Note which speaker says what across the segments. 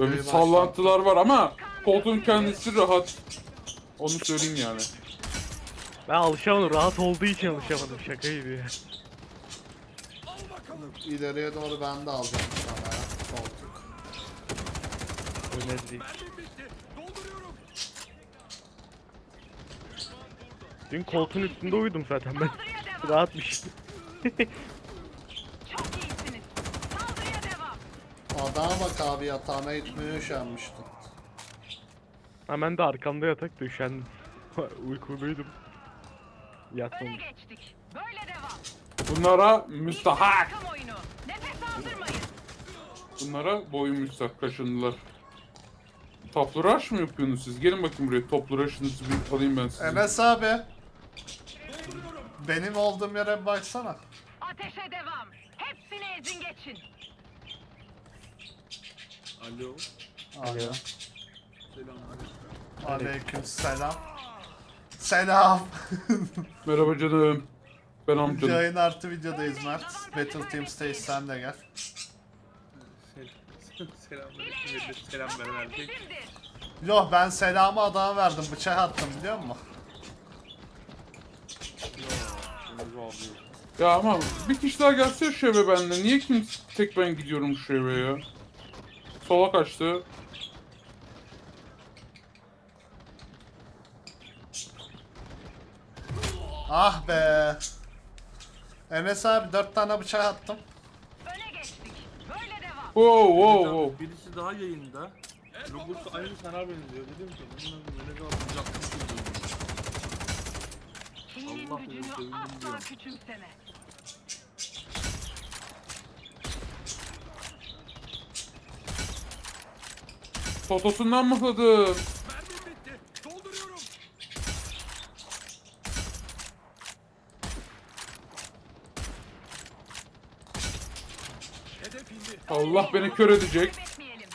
Speaker 1: Böyle bir sallantılar var ama koltuğun kendisi rahat. Onu söyleyeyim yani.
Speaker 2: Ben alışamadım. Rahat olduğu için alışamadım. Şaka gibi ya.
Speaker 3: İleriye doğru ben de alacağım sana ya. Koltuk.
Speaker 2: Önemli değil. Dün koltuğun üstünde uyudum zaten ben. Rahatmış.
Speaker 4: Çok iyisiniz. Saldırıya devam.
Speaker 3: Adama bak abi yatağına gitmeye üşenmiştim.
Speaker 2: Hemen de arkamda yatak düşendim. Uykuluydum.
Speaker 4: Öne
Speaker 2: Yatmamış.
Speaker 4: geçtik. Böyle devam.
Speaker 1: Bunlara müstahak.
Speaker 4: Takım oyunu. Nefes aldırmayın.
Speaker 1: Bunlara boyun müstahak kaşındılar. Toplu rush mı yapıyorsunuz siz? Gelin bakayım buraya. Toplu rush'ınızı bir alayım ben size.
Speaker 3: Enes abi. Benim olduğum yere baksana.
Speaker 4: Ateşe devam. Hepsini ezin geçin.
Speaker 5: Alo.
Speaker 3: Alo.
Speaker 5: Selamünaleyküm.
Speaker 3: Aleyküm selam. Selam.
Speaker 1: Merhaba canım. Ben amcanım.
Speaker 3: Yayın artı videodayız Mert. Battle Team Stage sen de gel.
Speaker 5: Sel- Selamünaleyküm. millet. Selam veren erkek.
Speaker 4: Bizimdir.
Speaker 3: Yo ben selamı adama verdim. Bıçak attım biliyor musun?
Speaker 1: Ya ama bir kişi daha gelse eve bende. Niye kim tek ben gidiyorum eve ya? Sola kaçtı.
Speaker 3: Ah be. Enes abi dört tane bıçak attım.
Speaker 4: Öne geçtik. Böyle devam.
Speaker 1: Wow wow wow.
Speaker 5: Birisi daha yayında. Logosu aynı sana benziyor. Dedim ki bunun adı ne kadar
Speaker 4: Senin
Speaker 5: Allah
Speaker 4: gücünü asla küçümseme.
Speaker 1: Totosundan mı hıdın? Allah beni kör edecek.
Speaker 4: Kaybetmeyelim.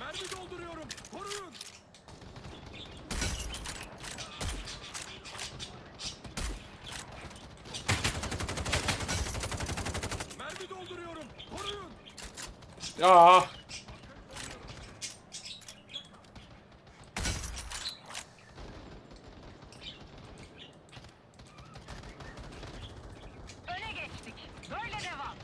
Speaker 6: Mermi dolduruyorum. Koruyun. Mermi dolduruyorum. Koruyun.
Speaker 1: Ya
Speaker 4: Öne geçtik. Böyle devam.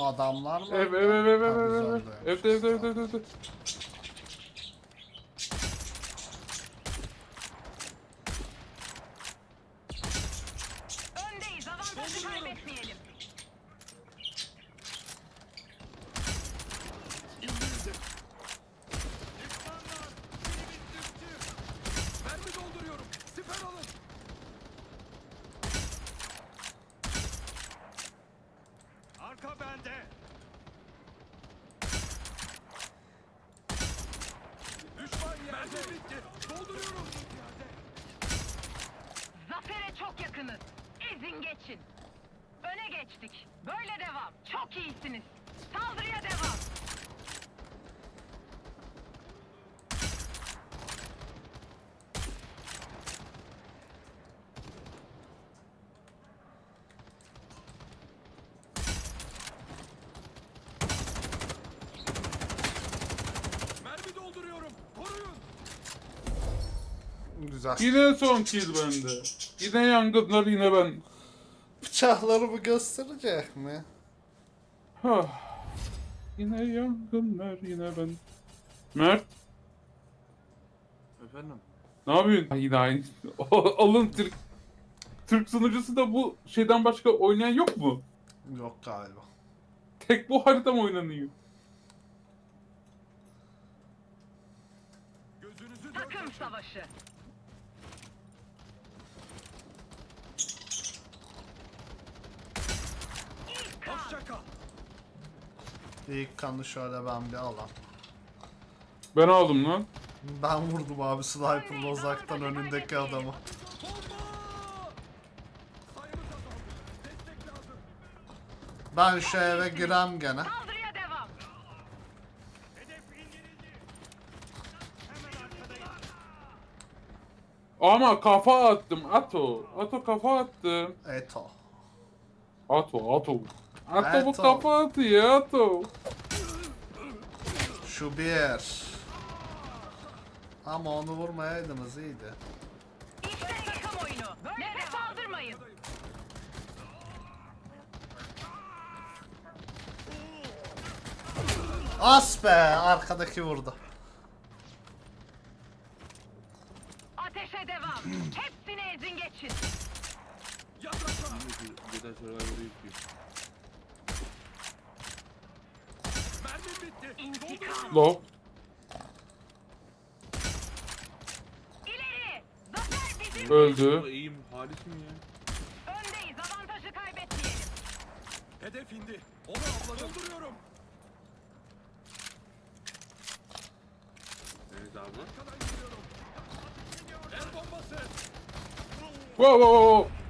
Speaker 3: Adamlar mı?
Speaker 1: ev ev ev ev ev ev evde evde evde evde evde.
Speaker 4: Öndeyiz. Avantajı kaybetmeyelim.
Speaker 6: Mermi dolduruyorum. Siper alın. Arka bende. Düşman yerde. Mermi bitti. Dolduruyorum.
Speaker 4: Zafere çok yakınız. İzin geçin. Öne geçtik. Böyle devam. Çok iyisiniz. Saldırıya devam.
Speaker 6: Mermi dolduruyorum. Koruyun.
Speaker 3: Güzel.
Speaker 1: Yine son kill bende. Yine yangınlar yine ben.
Speaker 3: Bıçaklarımı gösterecek mi?
Speaker 1: Hah. Yine yangınlar yine ben. Mert
Speaker 5: Efendim.
Speaker 1: ne yapıyorsun? Yine aynı. Alın Türk. Türk sunucusu da bu şeyden başka oynayan yok mu?
Speaker 3: Yok galiba.
Speaker 1: Tek bu harita mı oynanıyor?
Speaker 6: Gözünüzü dört
Speaker 4: Takım
Speaker 6: açın.
Speaker 4: savaşı. İlk
Speaker 3: Delikanlı şöyle ben bir alan.
Speaker 1: Ben aldım lan.
Speaker 3: Ben vurdum abi sniper'la uzaktan önündeki adamı. Ben şu eve girem gene.
Speaker 1: Ama kafa attım. Ato. Ato kafa attım.
Speaker 3: Eto.
Speaker 1: Ato. Ato. Ato bu
Speaker 3: Ato.
Speaker 1: kafa atıyor Ato.
Speaker 3: Şu bir. Ama onu vurmayaydınız iyiydi.
Speaker 4: İşte takım oyunu. Nefes aldırmayın.
Speaker 3: As be arkadaki vurdu.
Speaker 4: Ateşe devam. Hepsini ezin geçin.
Speaker 6: Yaklaşma.
Speaker 5: Jedi Survivor'ı yüklüyor.
Speaker 6: Mermim bitti.
Speaker 4: İntikam.
Speaker 1: Low.
Speaker 4: İleri. Zafer bizim.
Speaker 1: Öldü.
Speaker 5: Bu eğim halis mi ya?
Speaker 4: Öndeyiz. Avantajı kaybetmeyelim.
Speaker 6: Hedef indi. Onu avladım. Dolduruyorum.
Speaker 5: Evet abi.
Speaker 6: Arkadan geliyorum. El bombası.
Speaker 1: Wow wow wow.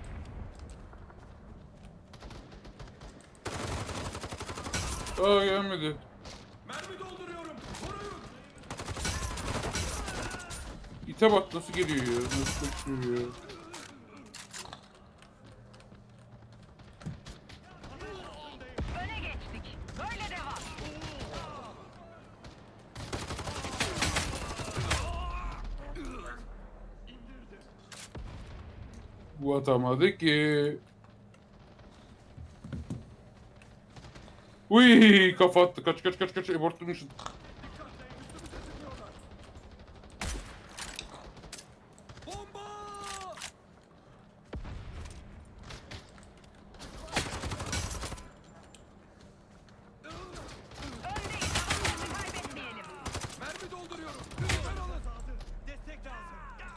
Speaker 1: Aa gelmedi.
Speaker 6: Mermi dolduruyorum. Koruyun.
Speaker 1: İte bak nasıl geliyor ya. Nasıl kaçıyor ya.
Speaker 4: Öne geçtik. Böyle devam.
Speaker 1: Bu atamadı ki. Uy kafa attı. Kaç kaç kaç kaç. Abort durmuşsun.
Speaker 6: Bomba.
Speaker 4: Öndeyiz. Avantajı kaybetmeyelim.
Speaker 6: Mermi dolduruyorum. Lütfen alın. Destek lazım.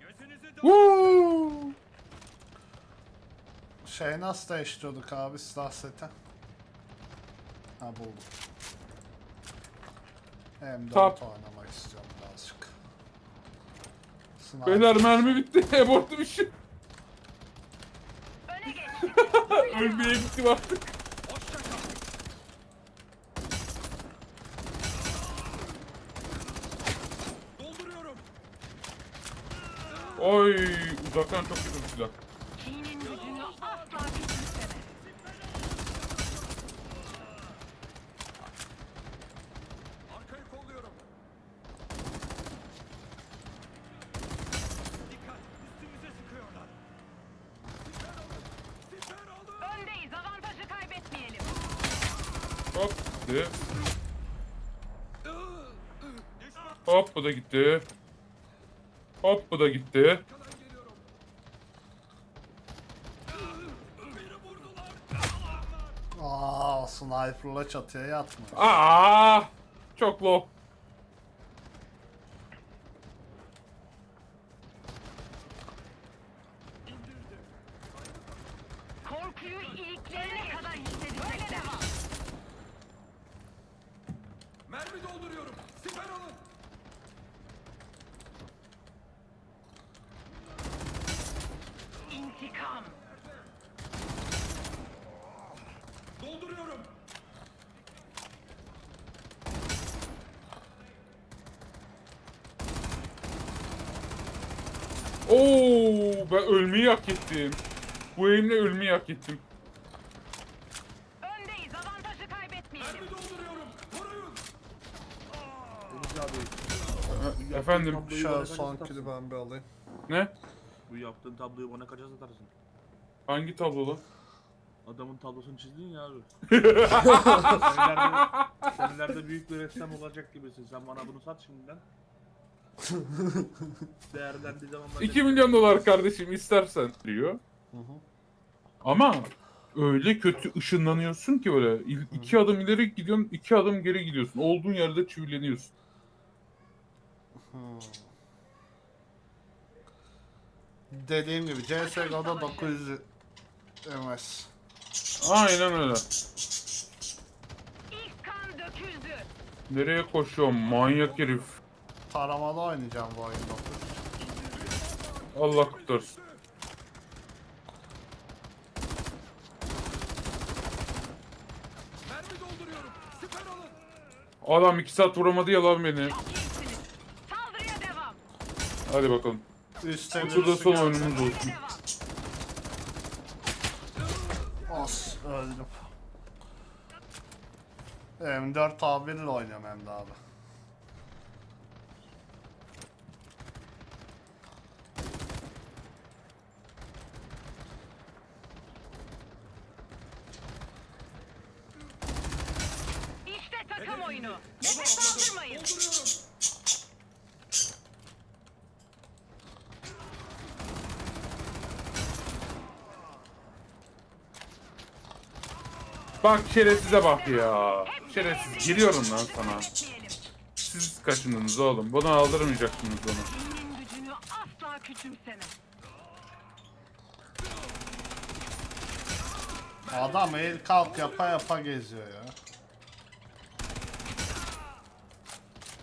Speaker 6: Gözünüzü
Speaker 1: Woo!
Speaker 3: Şey nasıl değiştiriyorduk abi silah seti? Ha buldum. M4
Speaker 1: Tap.
Speaker 3: oynamak istiyorum birazcık. Sniper.
Speaker 1: Beyler mermi bitti. Abort durmuşsun.
Speaker 4: Öne geçtik.
Speaker 1: Ölmeye gittim artık.
Speaker 6: Hoşça kal. Dolduruyorum.
Speaker 1: Oy uzaktan çok kötü bir silah.
Speaker 4: Çin'in gücünü asla küçümseme.
Speaker 6: Arkayı kolluyorum. Dikkat. Üstümüze sıkıyorlar. Siper alın. Siper alın.
Speaker 4: Öndeyiz. Avantajı kaybetmeyelim.
Speaker 1: Hop gitti. Hop bu da gitti. Hop bu da gitti.
Speaker 3: Aa sniper'la çatıya yatmıyor.
Speaker 1: Aa! Çok low.
Speaker 4: Korkuyu iliklerine kadar hissedin. Böyle devam.
Speaker 6: Mermi dolduruyorum. Siper alın.
Speaker 4: İntikam.
Speaker 6: Dolduruyorum.
Speaker 1: Oo, ben ölmeyi hak ettim. Bu eğimle ölmeyi hak ettim.
Speaker 4: Öndeyiz. Avantajı kaybetmeyelim.
Speaker 6: Mermi dolduruyorum. Koruyun.
Speaker 5: Deniz abi.
Speaker 1: Efendim?
Speaker 3: Şöyle
Speaker 5: kaça
Speaker 3: son kili ben bir alayım.
Speaker 1: Ne?
Speaker 5: Bu yaptığın tabloyu bana kaça satarsın?
Speaker 1: Hangi tablo lan?
Speaker 5: Adamın tablosunu çizdin ya abi. senelerde, senelerde büyük bir ressam olacak gibisin. Sen bana bunu sat şimdiden. Değerlendiği zaman ben de-
Speaker 1: 2 milyon dolar kardeşim istersen diyor. Ama öyle kötü ışınlanıyorsun ki böyle iki adım ileri gidiyorsun, iki adım geri gidiyorsun. Olduğun yerde çivileniyorsun.
Speaker 3: Dediğim gibi CSGO'da 900 MS.
Speaker 1: Aynen öyle.
Speaker 4: İlk kan döküldü.
Speaker 1: Nereye koşuyorum manyak herif?
Speaker 3: taramalı oynayacağım bu oyunda.
Speaker 1: Allah kurtarsın.
Speaker 6: Mermi dolduruyorum. Siper alın.
Speaker 1: Adam iki saat vuramadı ya lan beni.
Speaker 4: Çok iyisiniz. Saldırıya devam.
Speaker 1: Hadi bakalım.
Speaker 3: Üstte
Speaker 1: Bu turda son oyunumuz olsun.
Speaker 3: As öldüm. M4 A1 ile oynuyorum hem de abi.
Speaker 4: İşte takım oyunu. Nefes aldırmayın.
Speaker 6: Dolduruyorum.
Speaker 1: Bak şerefsize bak ya. Şerefsiz giriyorum lan sana. Siz kaçındınız oğlum. Bunu aldırmayacaksınız
Speaker 4: küçümseme.
Speaker 3: Adam el kalk yapa yapa geziyor ya.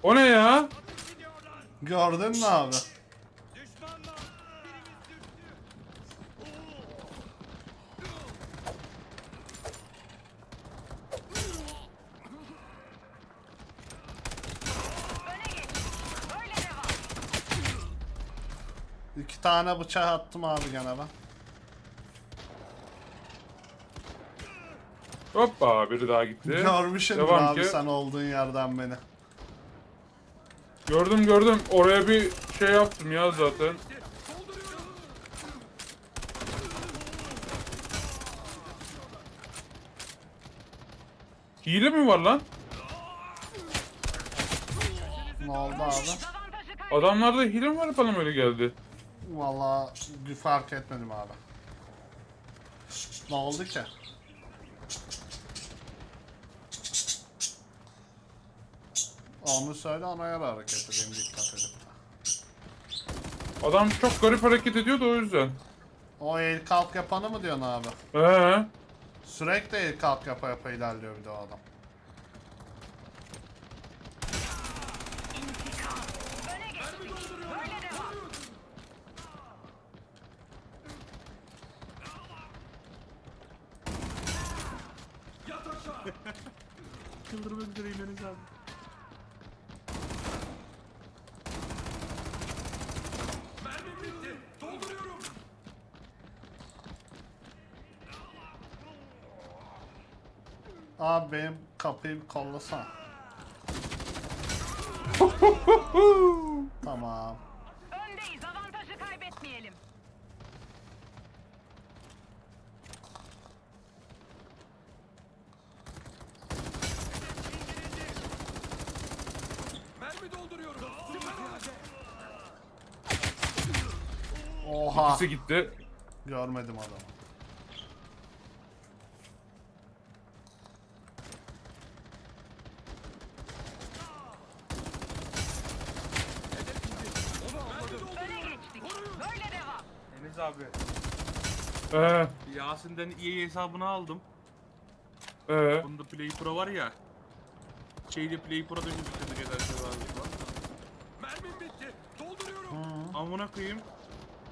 Speaker 1: O ne ya?
Speaker 3: Gördün mü abi? İki tane bıçak attım abi gene ben.
Speaker 1: Hoppa biri daha gitti.
Speaker 3: Görmüşsündür
Speaker 1: Devam
Speaker 3: abi
Speaker 1: ki.
Speaker 3: sen olduğun yerden beni.
Speaker 1: Gördüm gördüm. Oraya bir şey yaptım ya zaten. Hile mi var lan?
Speaker 3: Ne oldu abi?
Speaker 1: Adamlarda hile mi var bana öyle geldi.
Speaker 3: Valla fark etmedim abi. Ne oldu ki? Onu söyle ona göre hareket edeyim dikkat edip.
Speaker 1: Adam çok garip hareket ediyordu o yüzden.
Speaker 3: O el kalk yapanı mı diyorsun abi?
Speaker 1: Ee,
Speaker 3: Sürekli el kalk yapa yapa ilerliyor bir de o adam.
Speaker 4: Öne geçtik. Böyle devam.
Speaker 6: Yat aşağı.
Speaker 5: Çıldırmak üzereyim Enes abi.
Speaker 6: Mermim bitti. Dolduruyorum.
Speaker 3: Abi benim kapıyı bir kollasana. tamam.
Speaker 4: Öndeyiz. Avantajı kaybetmeyelim.
Speaker 6: Mermi dolduruyorum. Siper alın.
Speaker 3: Oha.
Speaker 1: ikisi gitti.
Speaker 3: Görmedim adamı.
Speaker 4: Öne geçtik. Böyle devam.
Speaker 5: Enes abi.
Speaker 1: Ee,
Speaker 5: Yasin'den EA hesabını aldım.
Speaker 1: ee.
Speaker 5: Bunda Play Pro var ya. Şeyde Play Pro dönüyor bitirdik ederse abi.
Speaker 6: Mermim bitti. Dolduruyorum.
Speaker 5: Amına koyayım.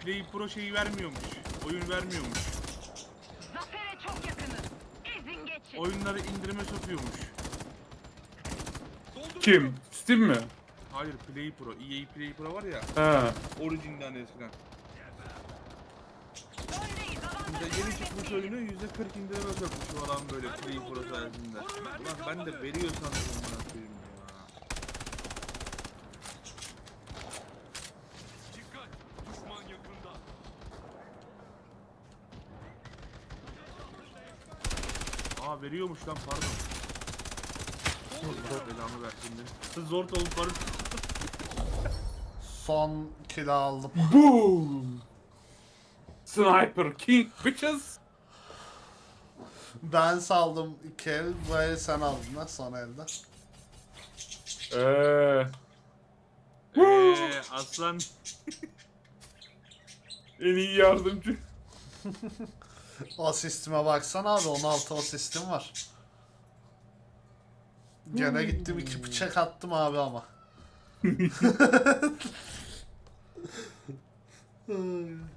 Speaker 5: Play Pro şeyi vermiyormuş. Oyun vermiyormuş.
Speaker 4: Zafere çok yakınız. Ezin geçin.
Speaker 5: Oyunları indirime sokuyormuş.
Speaker 1: Kim? Steam mi?
Speaker 5: Hayır Play Pro. EA Play Pro var ya.
Speaker 1: He.
Speaker 5: Origin'den eskiden.
Speaker 4: Öndeyiz.
Speaker 5: Yeni çıkmış oyunu %40 indirime sokmuş şu adam böyle Play Pro sayesinde. Ulan ben de veriyor sandım amına koyayım ya.
Speaker 6: Dikkat. Düşman yakında.
Speaker 5: Aa veriyormuş lan pardon. Allah belamı versin beni. Zor olup varım.
Speaker 3: Son kill aldım.
Speaker 1: Boom. Sniper King bitches.
Speaker 3: Ben saldım iki el, bu el sen aldın ha son elde.
Speaker 1: Ee,
Speaker 5: Eee aslan.
Speaker 1: en iyi yardımcı.
Speaker 3: Asistime baksana abi 16 asistim var. Gene gittim iki bıçak attım abi ama. Ay.